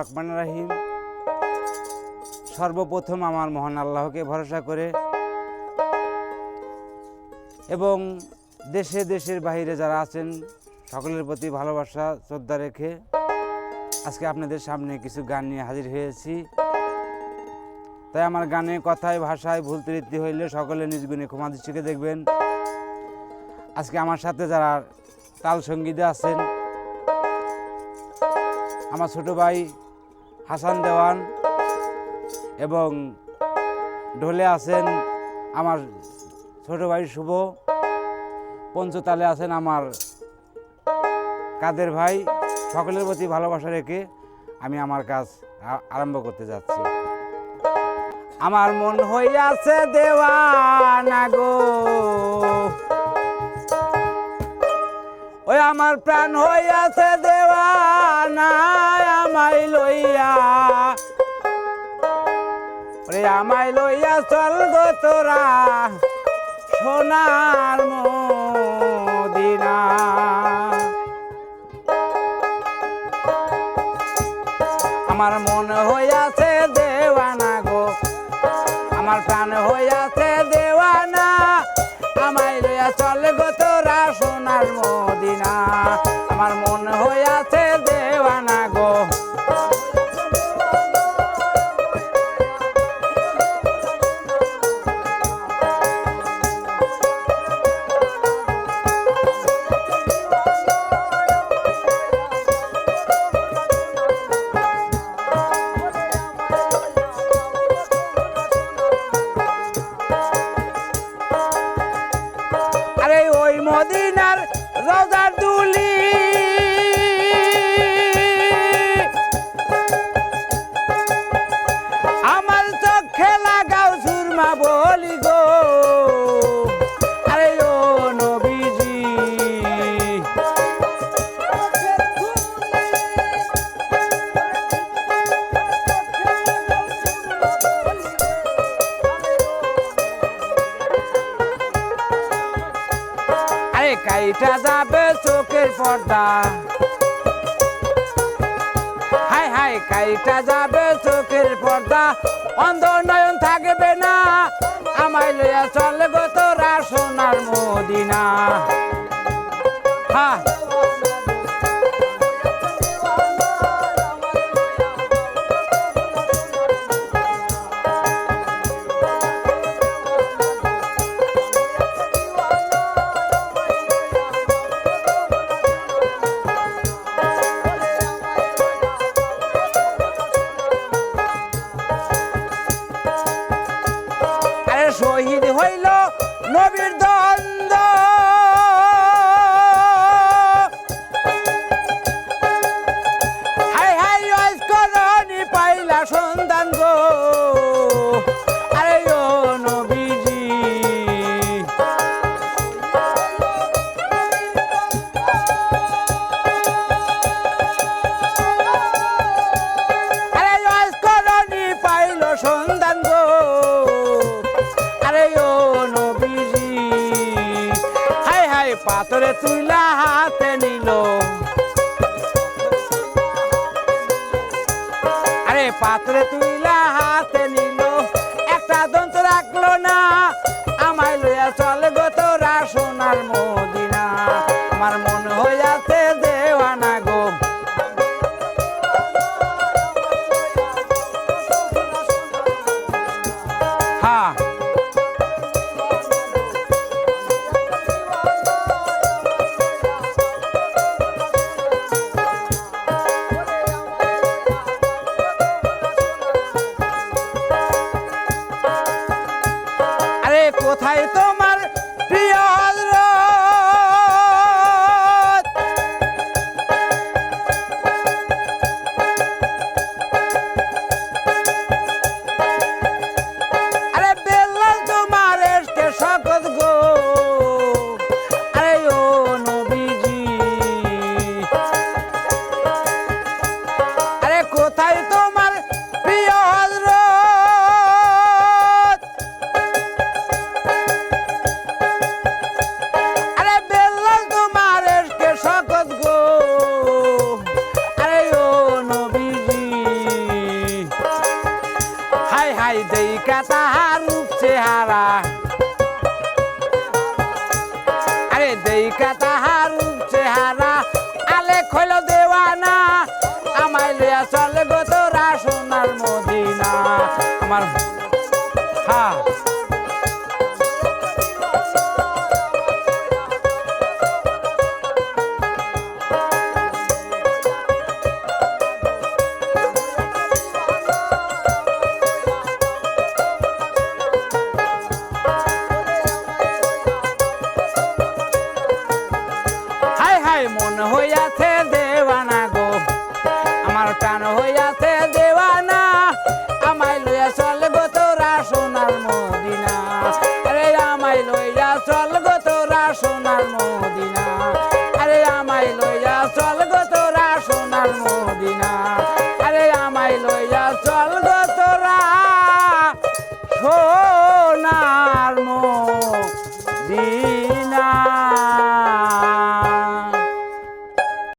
রহমান রাহিম। সর্বপ্রথম আমার মহান আল্লাহকে ভরসা করে এবং দেশে দেশের বাইরে যারা আছেন, সকলের প্রতি ভালোবাসা, শ্রদ্ধা রেখে আজকে আপনাদের সামনে কিছু গান নিয়ে হাজির হয়েছি। তাই আমার গানে, কথায়, ভাষায় ভুল ত্রুটি হইলে সকলে নিজ গুণে ক্ষমা দৃষ্টিকে দেখবেন। আজকে আমার সাথে যারা তাল সঙ্গীতে আছেন, আমার ছোট ভাই হাসান দেওয়ান এবং ঢোলে আছেন আমার ছোট ভাই শুভ, পঞ্চতালে আছেন আমার কাদের ভাই। সকলের প্রতি ভালোবাসা রেখে আমি আমার কাজ আরম্ভ করতে যাচ্ছি। আমার মন হইয়াছে দেওয়ানা গো। আমার প্রাণ হইয়াছে দেওয়ানা আমায় লইয়া। ওরে আমায় লইয়া চল গো তোরা, সোনার মদিনা। আমার মন হইয়াছে দেওয়ানা গো, আমার প্রাণ হইয়াছে মদিনার রোজার দুলি। আমার চোখে লাগাও সুরমা বলি গো। কাইটা যাবে চোখের পর্দা। হাই হাই, কাইটা যাবে চোখের পর্দা। অন্ধ নয়ন থাকবে না, আমায় লইয়া চলে গো তোরা সোনার মদিনা। হ্যাঁ হইল নবীর দ্বন্দ্ব পাথরে তুইলা হাতে নিল। আরে, পাথরে তুইলা হাতে নিল। একটা দন্ত রাখল না, আমায় লইয়া চলে গো তোরা সোনার মদিনা। আমার মন হইয়াছে দেওয়ানা গো। হ্যাঁ নাই দেই তাহার রূপ চেহারা। আরে দেখা তাহার তোরা সোনার মদিনা। আরে আমায় লইয়া চল গো তোরা সোনার মদিনা। আরে আমায় লইয়া চল গো তোরা সোনার মদিনা। আরে আমায় লইয়া চল গো